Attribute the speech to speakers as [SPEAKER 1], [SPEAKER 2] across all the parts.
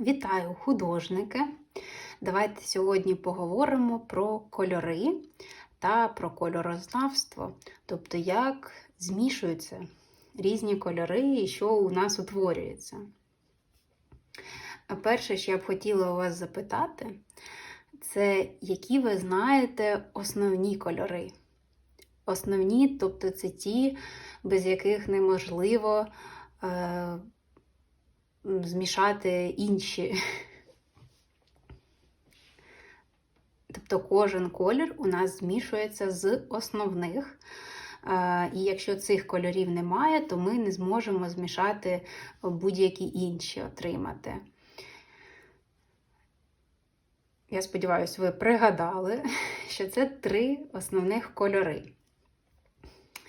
[SPEAKER 1] Вітаю художники! Давайте сьогодні поговоримо про кольори та про кольорознавство, тобто як змішуються різні кольори і що у нас утворюється. Перше, що я б хотіла у вас запитати, це які ви знаєте основні кольори. Основні, тобто це ті, без яких неможливо е, змішати інші. Тобто кожен колір у нас змішується з основних. І якщо цих кольорів немає, то ми не зможемо змішати будь-які інші отримати. Я сподіваюся, ви пригадали, що це три основних кольори.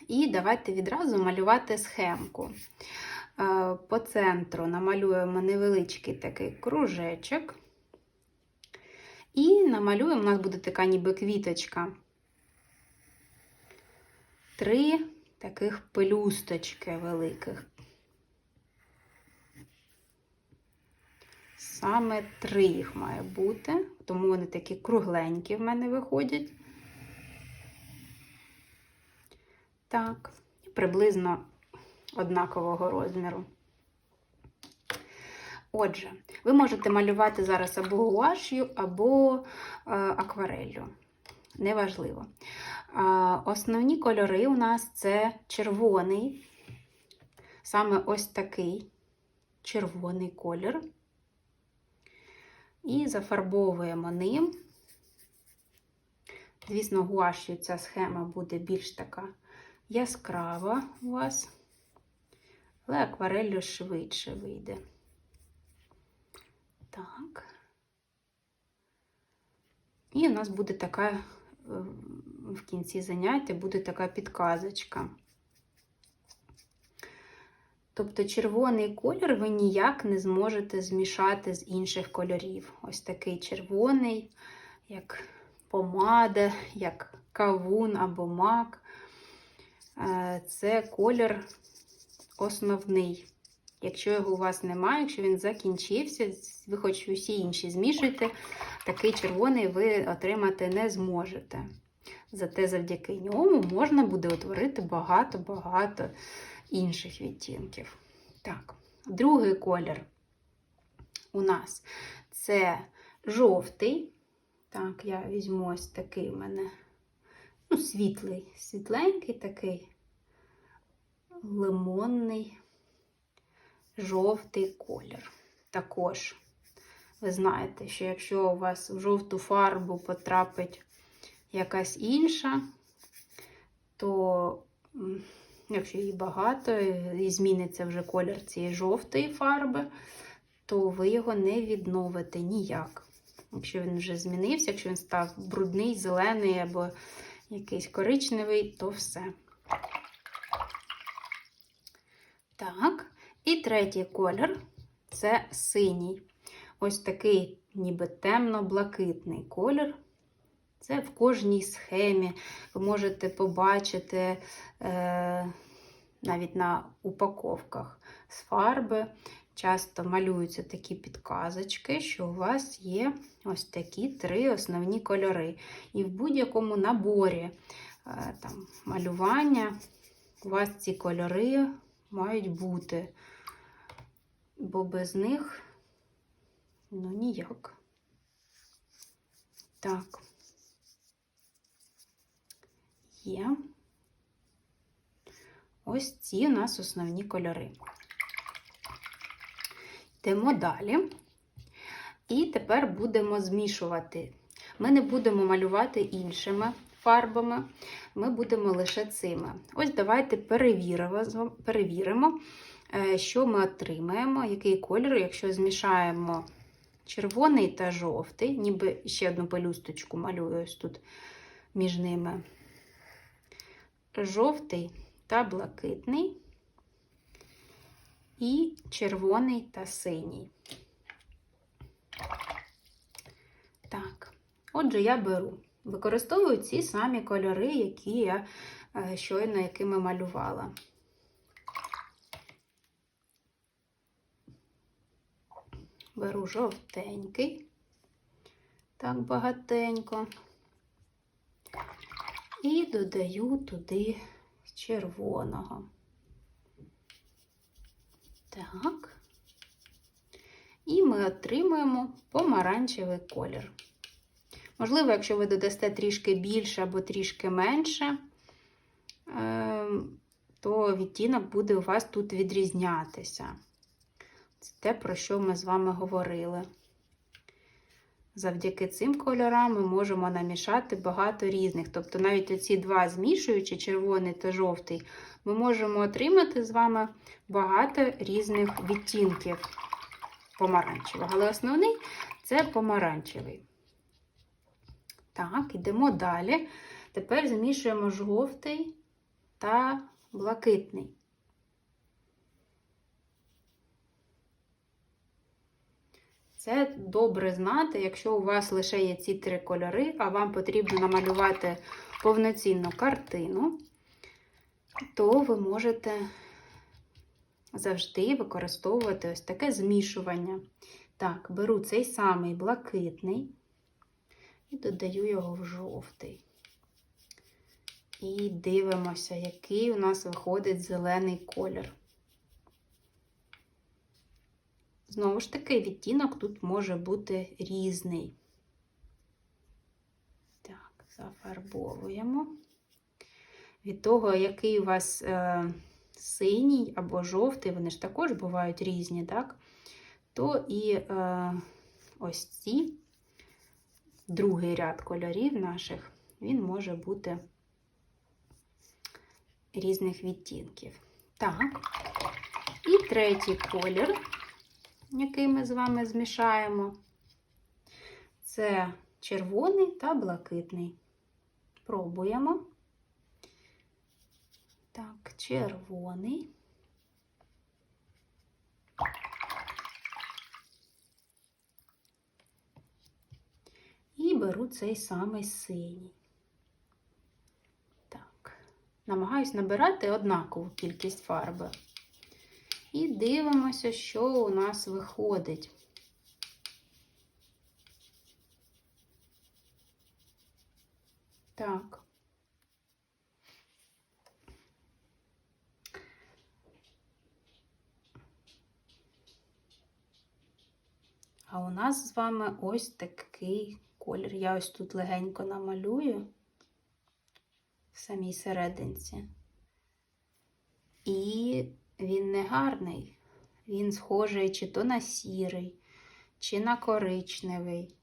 [SPEAKER 1] І давайте відразу малювати схемку. Е, По центру намалюємо невеличкий такий кружечок. І намалюємо, у нас буде така ніби квіточка. Три таких пелюсточки великих. Саме три їх має бути, тому вони такі кругленькі в мене виходять. Так, приблизно однакового розміру. Отже, ви можете малювати зараз або гуаш'ю, або е, аквареллю. Неважливо. Е, основні кольори у нас це червоний, саме ось такий червоний колір. І зафарбовуємо ним. Звісно, гуаш'ю ця схема буде більш така яскрава у вас, але аквареллю швидше вийде. Так. І у нас буде така в кінці заняття буде така підказочка. Тобто червоний колір ви ніяк не зможете змішати з інших кольорів. Ось такий червоний, як помада, як кавун або мак. Це колір основний. Якщо його у вас немає, якщо він закінчився, ви хоч усі інші змішуєте, такий червоний ви отримати не зможете. Зате завдяки ньому можна буде утворити багато-багато інших відтінків. Так, другий колір у нас це жовтий. Так, я візьму ось такий у мене ну, світлий, світленький такий лимонний, жовтий колір. Також ви знаєте, що якщо у вас в жовту фарбу потрапить якась інша, то якщо її багато і зміниться вже колір цієї жовтої фарби, то ви його не відновите ніяк. Якщо він вже змінився, якщо він став брудний, зелений або якийсь коричневий, то все. Так, і третій колір це синій. Ось такий, ніби темно-блакитний колір. Це в кожній схемі ви можете побачити е, навіть на упаковках з фарби. Часто малюються такі підказочки, що у вас є ось такі три основні кольори. І в будь-якому наборі е, там, малювання у вас ці кольори мають бути, бо без них ну ніяк. Так. Є. Ось ці у нас основні кольори. Йдемо далі. І тепер будемо змішувати. Ми не будемо малювати іншими фарбами, ми будемо лише цими. Ось давайте перевіримо, перевіримо, що ми отримаємо, який кольор, якщо змішаємо червоний та жовтий, ніби ще одну пелюсточку малюю ось тут між ними жовтий та блакитний, і червоний та синій. Так, отже, я беру, використовую ці самі кольори, які я е, щойно якими малювала. беру жовтенький, так багатенько, і додаю туди червоного. Так. І ми отримуємо помаранчевий колір. Можливо, якщо ви додасте трішки більше або трішки менше, ем, то відтінок буде у вас тут відрізнятися. Це те, про що ми з вами говорили. Завдяки цим кольорам ми можемо намішати багато різних. Тобто, навіть оці два змішуючи, червоний та жовтий, ми можемо отримати з вами багато різних відтінків помаранчевого. Але основний це помаранчевий. Так, йдемо далі. Тепер змішуємо жовтий та блакитний. Це добре знати, якщо у вас лише є ці три кольори, а вам потрібно намалювати повноцінну картину, то ви можете завжди використовувати ось таке змішування. Так, беру цей самий блакитний і додаю його в жовтий. І дивимося, який у нас виходить зелений колір. Знову ж таки, відтінок тут може бути різний. Так, зафарбовуємо. Від того, який у вас е, синій або жовтий, вони ж також бувають різні, так? То і е, ось ці другий ряд кольорів наших, він може бути різних відтінків. Так, і третій колір, який ми з вами змішаємо, це червоний та блакитний. Пробуємо. Так, червоний. І беру цей самий синій. Так, намагаюсь набирати однакову кількість фарби. І дивимося, що у нас виходить. Так. А у нас з вами ось такий колір. Я ось тут легенько намалюю в самій серединці. І він не гарний. Він схожий чи то на сірий, чи на коричневий.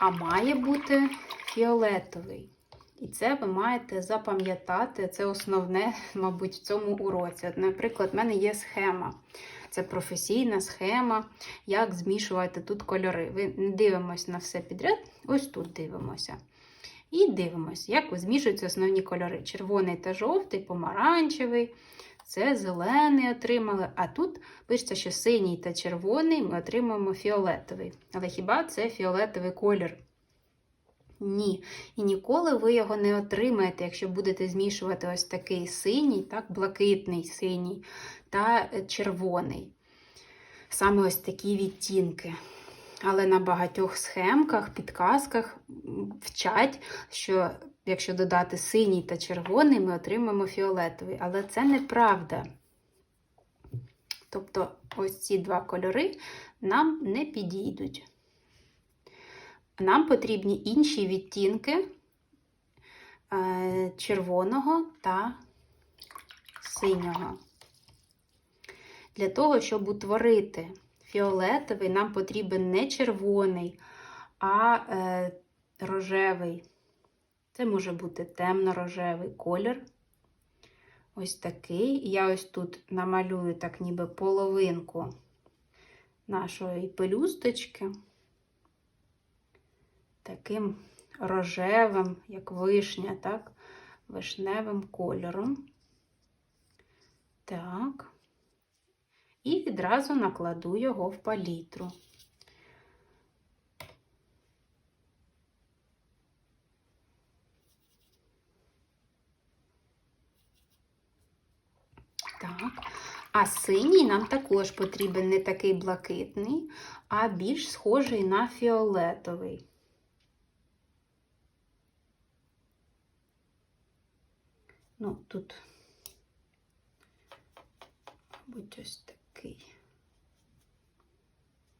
[SPEAKER 1] А має бути фіолетовий. І це ви маєте запам'ятати, це основне, мабуть, в цьому уроці. Наприклад, в мене є схема. Це професійна схема, як змішувати тут кольори. Ви не дивимося на все підряд, ось тут дивимося. І дивимося, як змішуються основні кольори. Червоний та жовтий, помаранчевий, це зелений отримали. А тут пишеться, що синій та червоний ми отримаємо фіолетовий. Але хіба це фіолетовий колір? Ні. І ніколи ви його не отримаєте, якщо будете змішувати ось такий синій, так, блакитний синій та червоний. Саме ось такі відтінки. Але на багатьох схемках, підказках вчать, що якщо додати синій та червоний, ми отримаємо фіолетовий. Але це неправда. Тобто, ось ці два кольори нам не підійдуть. Нам потрібні інші відтінки е, червоного та синього. Для того, щоб утворити фіолетовий, нам потрібен не червоний, а е, рожевий. Це може бути темно-рожевий колір. Ось такий. Я ось тут намалюю так ніби половинку нашої пелюсточки. Таким рожевим, як вишня, так, вишневим кольором. Так і відразу накладу його в палітру. Так, А синій нам також потрібен не такий блакитний, а більш схожий на фіолетовий. Ну, тут, мабуть, ось такий.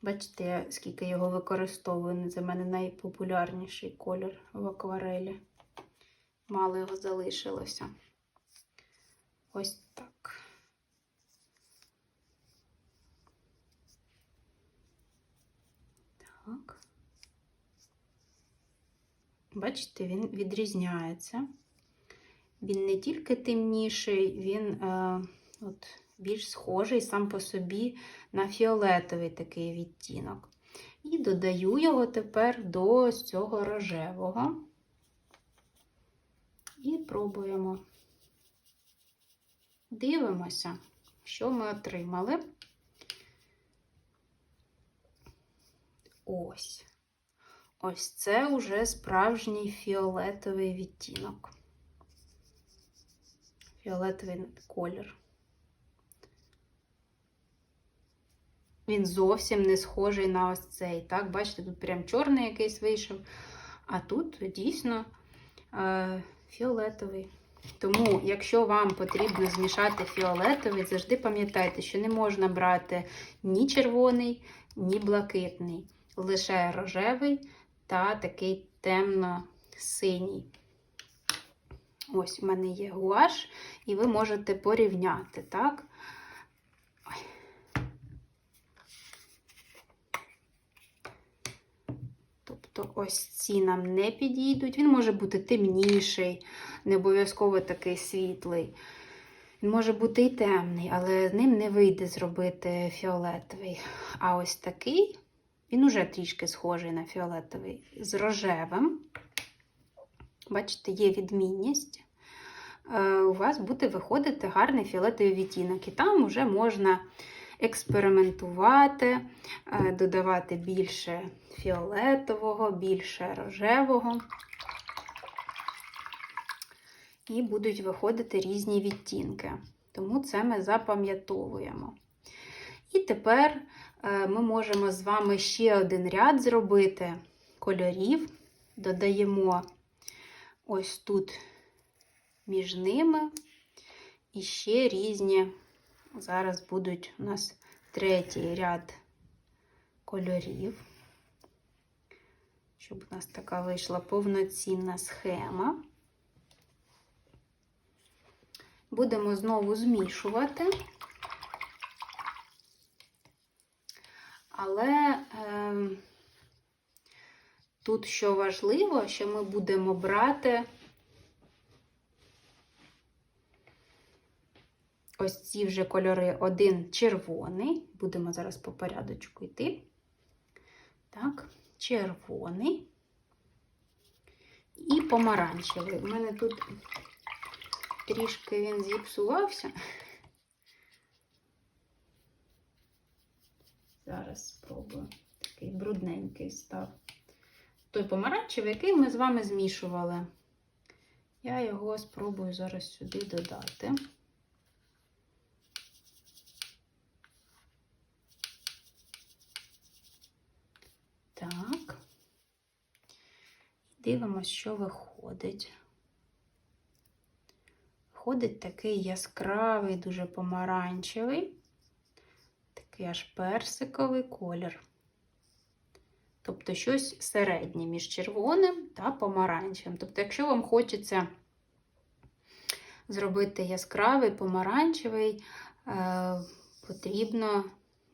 [SPEAKER 1] Бачите, я скільки його використовую. Це в мене найпопулярніший колір в акварелі. Мало його залишилося. Ось так. Так. Бачите, він відрізняється. Він не тільки темніший, він е, от, більш схожий сам по собі на фіолетовий такий відтінок. І додаю його тепер до цього рожевого. І пробуємо. Дивимося, що ми отримали. Ось. Ось це уже справжній фіолетовий відтінок. Фіолетовий колір. Він зовсім не схожий на ось цей. Так, бачите, тут прям чорний якийсь вийшов, а тут дійсно е, фіолетовий. Тому, якщо вам потрібно змішати фіолетовий, завжди пам'ятайте, що не можна брати ні червоний, ні блакитний, лише рожевий та такий темно-синій. Ось у мене є гуаш, і ви можете порівняти, так? Ой. Тобто ось ці нам не підійдуть. Він може бути темніший, не обов'язково такий світлий. Він може бути і темний, але з ним не вийде зробити фіолетовий. А ось такий, він уже трішки схожий на фіолетовий, з рожевим. Бачите, є відмінність. Е, У вас буде виходити гарний фіолетовий відтінок. І там вже можна експериментувати, е, додавати більше фіолетового, більше рожевого. І будуть виходити різні відтінки. Тому це ми запам'ятовуємо. І тепер е, ми можемо з вами ще один ряд зробити кольорів. Додаємо ось тут між ними і ще різні. Зараз будуть у нас третій ряд кольорів, щоб у нас така вийшла повноцінна схема. Будемо знову змішувати, але е, тут що важливо, що ми будемо брати ось ці вже кольори один червоний, будемо зараз по порядочку йти. Так, червоний і помаранчевий. У мене тут трішки він зіпсувався. Зараз спробую. Такий брудненький став. Той помаранчевий, який ми з вами змішували. Я його спробую зараз сюди додати. Так. Дивимося, що виходить. Виходить такий яскравий, дуже помаранчевий, такий аж персиковий колір. Тобто щось середнє між червоним та помаранчевим. Тобто, якщо вам хочеться зробити яскравий помаранчевий, е, потрібно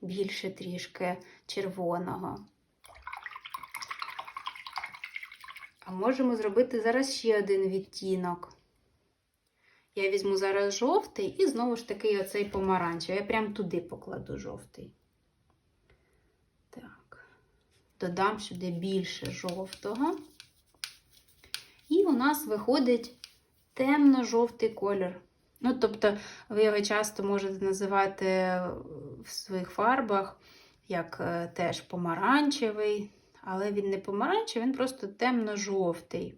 [SPEAKER 1] більше трішки червоного. А можемо зробити зараз ще один відтінок. Я візьму зараз жовтий і знову ж таки оцей помаранчевий. Я прям туди покладу жовтий. Так, додам сюди більше жовтого. І у нас виходить темно-жовтий колір. Ну, тобто, ви його часто можете називати в своїх фарбах як е, теж помаранчевий, але він не помаранчевий, він просто темно-жовтий.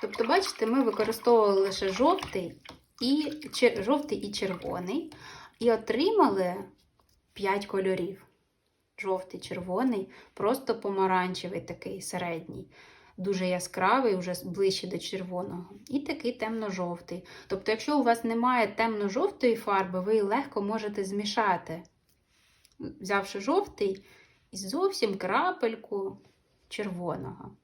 [SPEAKER 1] Тобто, бачите, ми використовували лише жовтий і, жовтий і червоний, і отримали 5 кольорів. Жовтий, червоний, просто помаранчевий такий середній, дуже яскравий, вже ближче до червоного, і такий темно-жовтий. Тобто, якщо у вас немає темно-жовтої фарби, ви її легко можете змішати, взявши жовтий і зовсім крапельку червоного.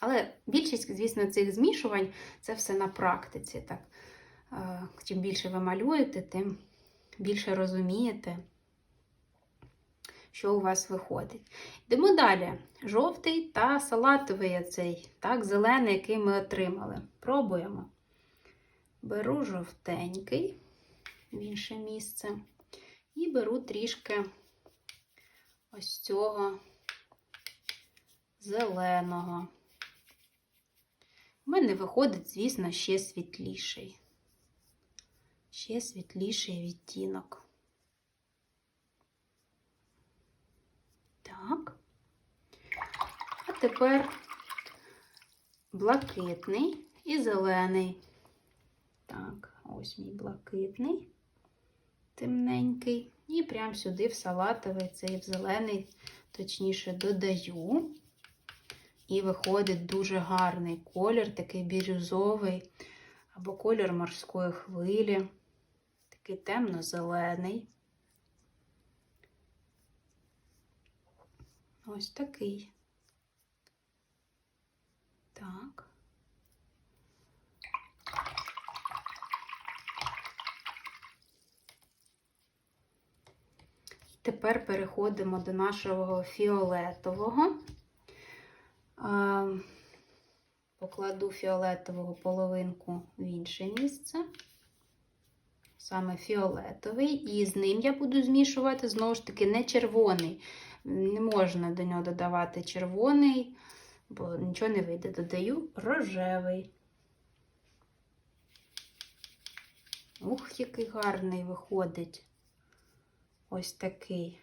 [SPEAKER 1] Але більшість, звісно, цих змішувань це все на практиці. Так? Чим більше ви малюєте, тим більше розумієте, що у вас виходить. Йдемо далі. Жовтий та салатовий оцей, так, зелений, який ми отримали. Пробуємо. Беру жовтенький в інше місце. І беру трішки ось цього зеленого. У мене виходить, звісно, ще світліший. Ще світліший відтінок. Так. А тепер блакитний і зелений. Так, ось мій блакитний, темненький. І прямо сюди в салатовий, цей в зелений, точніше, додаю. І виходить дуже гарний колір, такий бірюзовий, або колір морської хвилі, такий темно-зелений. Ось такий. Так. Тепер переходимо до нашого фіолетового. Покладу фіолетового половинку в інше місце. Саме фіолетовий. І з ним я буду змішувати, знову ж таки, не червоний. Не можна до нього додавати червоний, бо нічого не вийде. Додаю рожевий. Ух, який гарний виходить. Ось такий.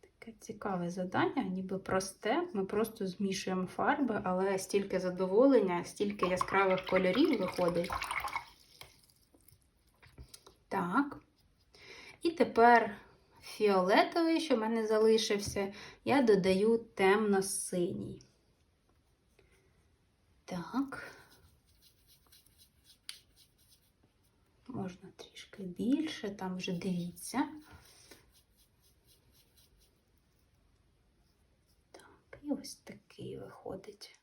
[SPEAKER 1] Таке цікаве завдання, ніби просте. Ми просто змішуємо фарби, але стільки задоволення, стільки яскравих кольорів виходить. Так. І тепер фіолетовий, що в мене залишився, я додаю темно-синій. Так. Можна трішки більше, там вже дивіться. Так, і ось такий виходить.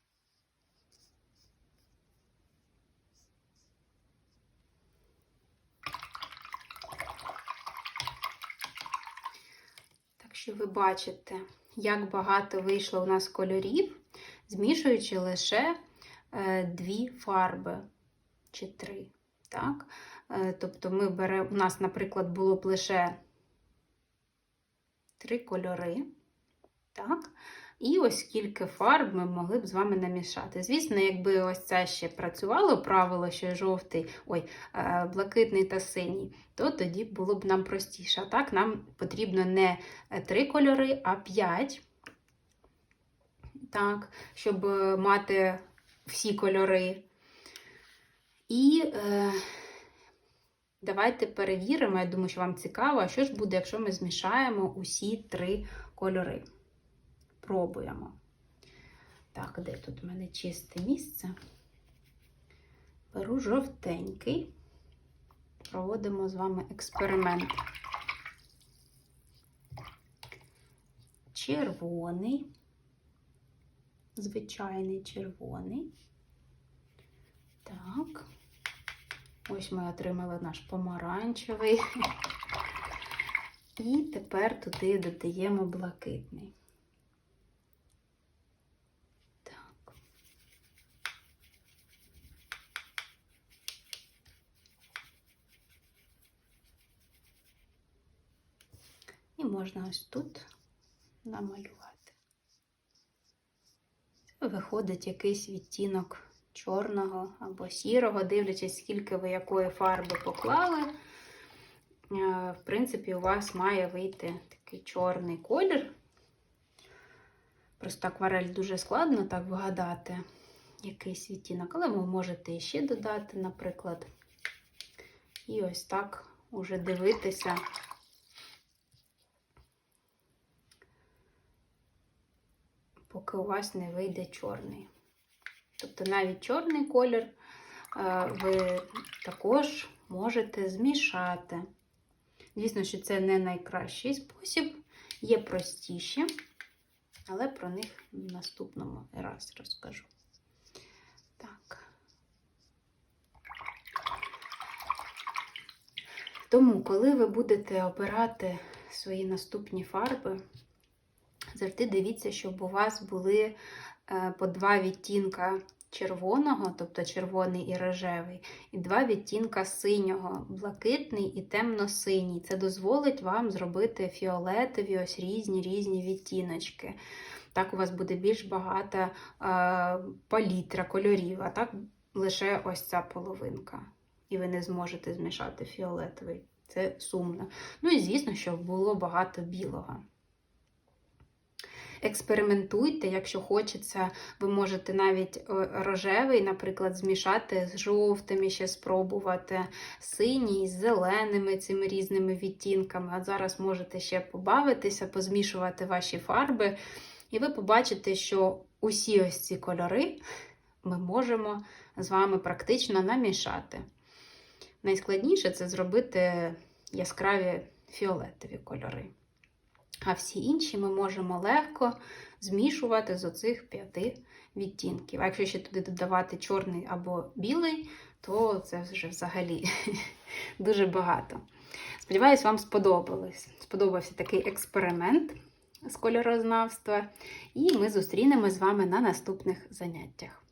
[SPEAKER 1] Так що ви бачите, як багато вийшло у нас кольорів, змішуючи лише е, дві фарби чи три. Так? Е, Тобто ми бере, у нас, наприклад, було б лише три кольори. Так? І ось скільки фарб ми могли б з вами намішати. Звісно, якби ось це ще працювало правило, що жовтий, ой, е, блакитний та синій, то тоді було б нам простіше. А так, нам потрібно не три кольори, а п'ять. Так, щоб е, мати всі кольори. І е, давайте перевіримо, я думаю, що вам цікаво, що ж буде, якщо ми змішаємо усі три кольори. Пробуємо. Так, де тут у мене чисте місце? Беру жовтенький, проводимо з вами експеримент. Червоний, звичайний червоний. Так, ось ми отримали наш помаранчевий. І тепер туди додаємо блакитний. Так. І можна ось тут намалювати. Виходить якийсь відтінок чорного або сірого, дивлячись, скільки ви якої фарби поклали. Е, В принципі, у вас має вийти такий чорний колір. Просто акварель дуже складно так вгадати якийсь відтінок, але ви можете ще додати, наприклад. І ось так уже дивитися. Поки у вас не вийде чорний. Тобто навіть чорний колір е, ви також можете змішати. Звісно, що це не найкращий спосіб, є простіші, але про них в наступному раз розкажу. Так. Тому, коли ви будете обирати свої наступні фарби, завжди дивіться, щоб у вас були е, по два відтінка червоного, тобто червоний і рожевий, і два відтінка синього, блакитний і темно-синій. Це дозволить вам зробити фіолетові, ось різні різні відтіночки. Так у вас буде більш багата е, палітра кольорів, а так лише ось ця половинка. І ви не зможете змішати фіолетовий. Це сумно. Ну і звісно, щоб було багато білого. Експериментуйте, якщо хочеться, ви можете навіть е, рожевий, наприклад, змішати з жовтим і ще спробувати, синій з зеленими цими різними відтінками. От зараз можете ще побавитися, позмішувати ваші фарби, і ви побачите, що усі ось ці кольори ми можемо з вами практично намішати. Найскладніше це зробити яскраві фіолетові кольори. А всі інші ми можемо легко змішувати з оцих п'яти відтінків. А якщо ще туди додавати чорний або білий, то це вже взагалі дуже багато. Сподіваюсь, вам сподобалось. Сподобався такий експеримент з кольорознавства. І ми зустрінемось з вами на наступних заняттях.